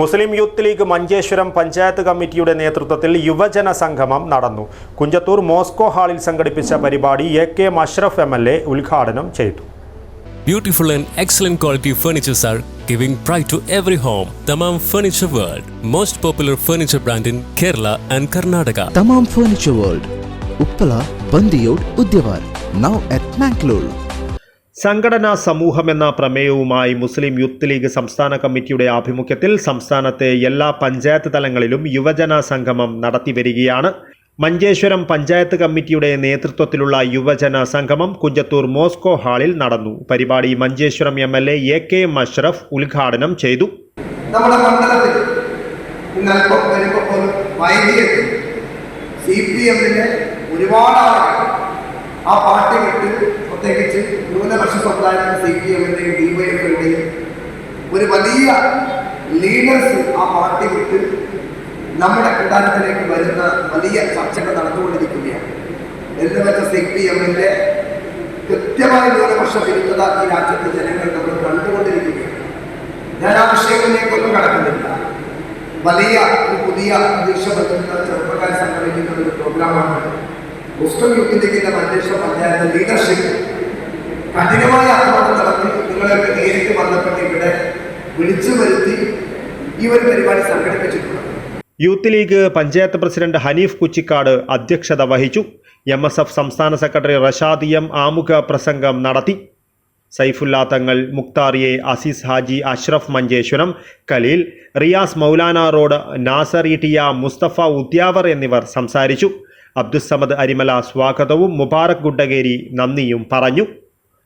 Muslim Youth League Manjeshwaram panchayat കമ്മിറ്റിയുടെ നേതൃത്വത്തിൽ യുവജന സംഗമം നടന്നു. കുഞ്ചത്തൂർ മോസ്കോ ഹാളിൽ സംഘടിപ്പിച്ച പരിപാടി A K Mashraf M L A ഉദ്ഘാടനം ചെയ്തു. Beautiful and excellent quality furnitures are giving pride to every home Thamam furniture world most popular furniture brand in Kerala and Karnataka Thamam furniture world Uppala Bandiyod Udyavar now at Mangalore സംഘടനാ എന്ന പ്രമേയവുമായി മുസ്ലിം youth league സംസ്ഥാന കമ്മിറ്റിയുടെ ആഭിമുഖ്യത്തിൽ സംസ്ഥാനത്തെ എല്ലാ പഞ്ചായത്ത് തലങ്ങളിലും യുവജന സംഗമം നടത്തിവരികയാണ് മഞ്ചേശ്വരം പഞ്ചായത്ത് കമ്മിറ്റിയുടെ നേതൃത്വത്തിലുള്ള യുവജന സംഗമം കുഞ്ചത്തൂർ മോസ്കോ ഹാളിൽ നടന്നു. പരിപാടി Manjeshwaram M L A K Mashraf ഉദ്ഘാടനം ചെയ്തു. ആ സമുദായത്തിലെ സി പി എമ്മിന്റെയും ഡിവൈഎഫിന്റെയും ഒരു വലിയ ലീഡേഴ്സ് ആ പാർട്ടി വിട്ട് നമ്മുടെ പ്രധാനത്തിലേക്ക് വരുന്ന വലിയ ചർച്ചകൾ നടന്നുകൊണ്ടിരിക്കുകയാണ്. എന്ന് വെച്ച സി പി എമ്മിന്റെ കൃത്യമായ ന്യൂനപക്ഷം ഇരുന്നത് ഈ രാജ്യത്തെ ജനങ്ങൾ നമ്മൾ കണ്ടുകൊണ്ടിരിക്കുകയാണ്. ഞാൻ ആ വിഷയങ്ങളിലേക്കൊന്നും കടക്കുന്നില്ല. വലിയ ഒരു പുതിയ അന്തരീക്ഷ പറ്റുന്ന ചെറുപ്പക്കാർ സംഘടിപ്പിക്കുന്ന ഒരു പ്രോഗ്രാമാണ് മുസ്ലിം യൂത്ത് ലീഗിന്റെ പഞ്ചായത്ത് ലീഡർഷിപ്പ് കഠിനമായ ആക്രമണം നടത്തി നിങ്ങളെയൊക്കെ നേരിട്ട് ബന്ധപ്പെട്ട് ഇവിടെ വിളിച്ചു വരുത്തി ഈ ഒരു പരിപാടി സംഘടിപ്പിച്ചിട്ടുണ്ട്. Youth league panchayat president Hanif Kuchikkad അധ്യക്ഷത വഹിച്ചു. എം എസ് എഫ് സംസ്ഥാന സെക്രട്ടറി റഷാദ് എം ആമുഖ പ്രസംഗം നടത്തി. സൈഫുല്ലാ തങ്ങൾ മുക്താറിയെ അസീസ് ഹാജി അഷ്റഫ് മഞ്ചേശ്വരം കലീൽ റിയാസ് മൗലാന റോഡ് നാസർ ഇട്ടിയ മുസ്തഫ ഉദ്യാവർ എന്നിവർ സംസാരിച്ചു. അബ്ദുസമദ് അരിമല സ്വാഗതവും മുബാറക് ഗുണ്ടഗേരി നന്ദിയും പറഞ്ഞു.